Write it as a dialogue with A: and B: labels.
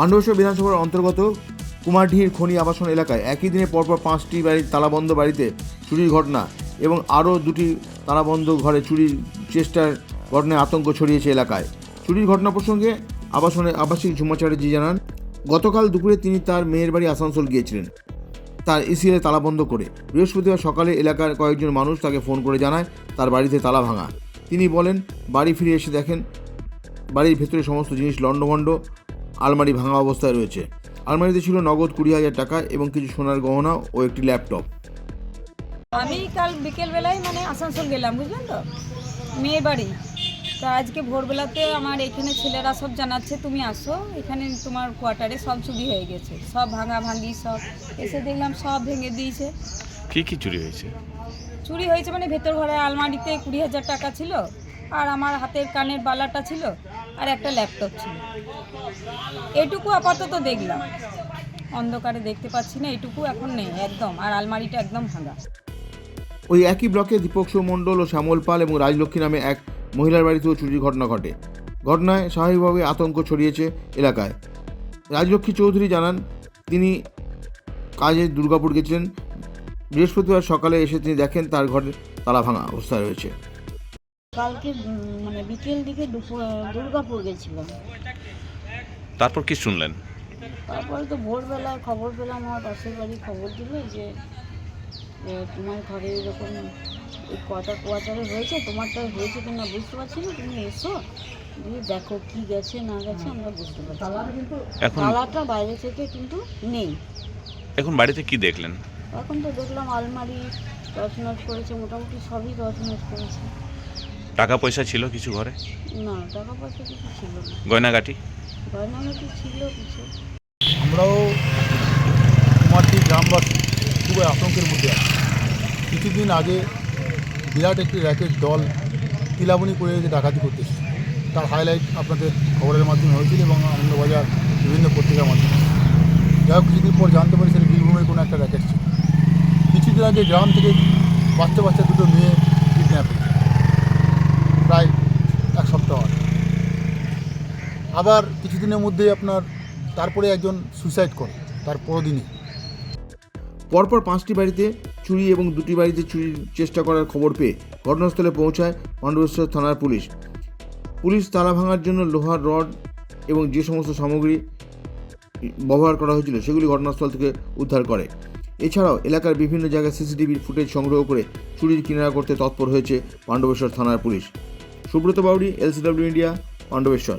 A: পাণ্ডবেশ্বর বিধানসভার অন্তর্গত কুমারঢির খনি আবাসন এলাকায় একই দিনে পরপর পাঁচটি বাড়ির তালাবন্ধ বাড়িতে চুরির ঘটনা এবং আরও দুটি তালাবন্ধ ঘরে চুরির চেষ্টার ঘটনায় আতঙ্ক ছড়িয়েছে এলাকায়। চুরির ঘটনা প্রসঙ্গে আবাসনে আবাসিক ঝুমা জানান, গতকাল দুপুরে তিনি তার মেয়ের বাড়ি আসানসোল গিয়েছিলেন। তার এসিএলে তালাবন্ধ করে বৃহস্পতিবার সকালে এলাকার কয়েকজন মানুষ তাকে ফোন করে জানায় তার বাড়িতে তালা ভাঙা। তিনি বলেন, বাড়ি ফিরে এসে দেখেন, বাড়ির ভেতরে সমস্ত জিনিস লণ্ডভণ্ড। আলমারি ভাঙা অবস্থায় রয়েছে। আলমারিতে ছিল নগদ কুড়ি হাজার টাকা এবং কিছু সোনার গহনা ও একটি ল্যাপটপ।
B: আমি কাল বিকেলবেলায় মানে আসানসোল গেলাম বুঝলেন তো? মেয়ে বাড়ি। তা আজকে ভোরবেলাতে আমার এখানে ছেলেরা সব জানাচ্ছে তুমি আসো এখানে তোমার কোয়ার্টারে সব চুরি হয়ে গেছে। সব ভাঙা ভাঙি সব এসে দেখলাম সব ভেঙে দিয়েছে।
C: কি কি চুরি হয়েছে?
B: চুরি হয়েছে মানে ভেতর ঘরে আলমারিতে কুড়ি হাজার টাকা ছিল আর আমার হাতের কানের বালাটা ছিল। আর একটা ল্যাপটপ ছিল। এটুকু আপাতত দেখলাম। অন্ধকারে দেখতে পাচ্ছি না, এটুকু এখন নেই, একদম। আর আলমারিটা একদম ভাঙা।
A: ওই একই ব্লকে দীপক মণ্ডল ও শ্যামল পাল এবং রাজলক্ষ্মী নামে এক মহিলার বাড়িতেও চুরির ঘটনা ঘটে। ঘটনায় স্বাভাবিকভাবে আতঙ্ক ছড়িয়েছে এলাকায়। রাজলক্ষ্মী চৌধুরী জানান, তিনি কাজে দুর্গাপুর গেছিলেন। বৃহস্পতিবার সকালে এসে তিনি দেখেন তার ঘরে তালা ভাঙা অবস্থায় রয়েছে।
D: কালকে মানে বিকেল দিকে দুপুর দুর্গাপুর গেছিলাম।
C: তারপর কি শুনলেন?
D: তারপরে তো ভোরবেলায় খবর পেলাম আমার পাশের বাড়ি খবর দিল যে তোমার ঘরে এরকম কটা কোয়ার্টারে হয়েছে তোমারটা হয়েছে কিনা বুঝতে পারছি না তুমি এসো দিয়ে দেখো কি গেছে না গেছে আমরা বুঝতে পারছি।
C: এখন
D: তালাটা বাইরে থেকে কিন্তু নেই।
C: এখন বাড়িতে কি দেখলেন?
D: এখন তো দেখলাম আলমারি তছনছ করেছে মোটামুটি সবই তছনছ করেছে।
C: টাকা পয়সা ছিল কিছু ঘরে?
D: না টাকা পয়সা কিছু ছিল না।
C: গয়নাগাটি?
D: গয়নাগাটি ছিল কিছু।
E: আমরাও কুমারটি গ্রামবাসী খুবই আতঙ্কের মধ্যে আছি। কিছুদিন আগে বিরাট একটি র্যাকেট দল তিলাবনি করে যে ডাকাতি করতে তার হাইলাইট আপনাদের খবরের মাধ্যমে হয়েছিল এবং আনন্দবাজার বিভিন্ন পত্রিকার মাধ্যমে যাই হোক কিছুদিন পর জানতে পারি সেটা বীরভূমের কোনো একটা র্যাকেট ছিল। কিছুদিন আগে গ্রাম থেকে বাচ্চা বাচ্চা দুটো মেয়ে কিডন্যাপ হয়েছে প্রায় এক সপ্তাহ আগে আবার কিছুদিনের মধ্যে আপনার তারপরে একজন সুইসাইড করে, তার পরদিনই।
A: পরপর পাঁচটি বাড়িতে চুরি এবং দুটি বাড়িতে চুরির চেষ্টা করার খবর পেয়ে ঘটনাস্থলে পৌঁছায় পাণ্ডবেশ্বর থানার পুলিশ। পুলিশ তালা ভাঙার জন্য লোহার রড এবং যে সমস্ত সামগ্রী ব্যবহার করা হয়েছিল সেগুলি ঘটনাস্থল থেকে উদ্ধার করে। এছাড়াও এলাকার বিভিন্ন জায়গায় সিসিটিভির ফুটেজ সংগ্রহ করে চুরির কিনারা করতে তৎপর হয়েছে পাণ্ডবেশ্বর থানার police. Subrata Bauri LCW India Pandabeswar